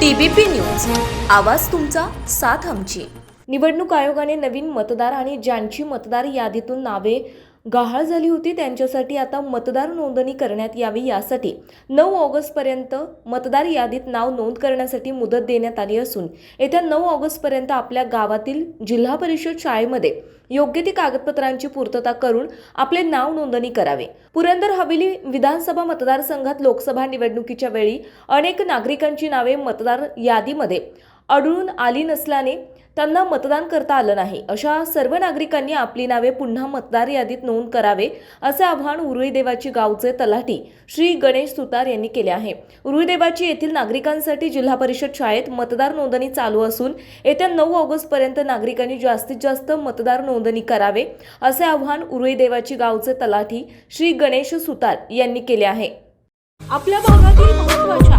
TBP news. आवाज तुमचा साथ आमची. निवडणूक आयोगाने नवीन मतदार आणि ज्यांची मतदार यादीतून नावे गहाळ झाली होती. त्यांच्यासाठी आता मतदार नोंदणी करण्यात यावी यासाठी नऊ ऑगस्टपर्यंत मतदार यादीत नाव नोंद करण्यासाठी मुदत देण्यात आली असून येत्या नऊ ऑगस्टपर्यंत आपल्या गावातील जिल्हा परिषद शाळेमध्ये योग्य ती कागदपत्रांची पूर्तता करून आपले नाव नोंदणी करावे. पुरंदर हवेली विधानसभा मतदारसंघात लोकसभा निवडणुकीच्या वेळी अनेक नागरिकांची नावे मतदार यादीमध्ये अडळून आली नसल्याने त्यांना मतदान करता आलं नाही. अशा सर्व नागरिकांनी आपली नावे पुन्हा मतदार यादीत नोंद करावे असे आव्हान उरुईदेवाची गावचे तलाठी श्री गणेश सुतार यांनी केले आहे. उरुईदेवाची येथील नागरिकांसाठी जिल्हा परिषद शाळेत मतदार नोंदणी चालू असून येत्या नऊ ऑगस्टपर्यंत नागरिकांनी जास्तीत जास्त मतदार नोंदणी करावे असे आव्हान उरुईदेवाची गावचे तलाठी श्री गणेश सुतार यांनी केले आहे. आपल्या भागातील महत्त्वाच्या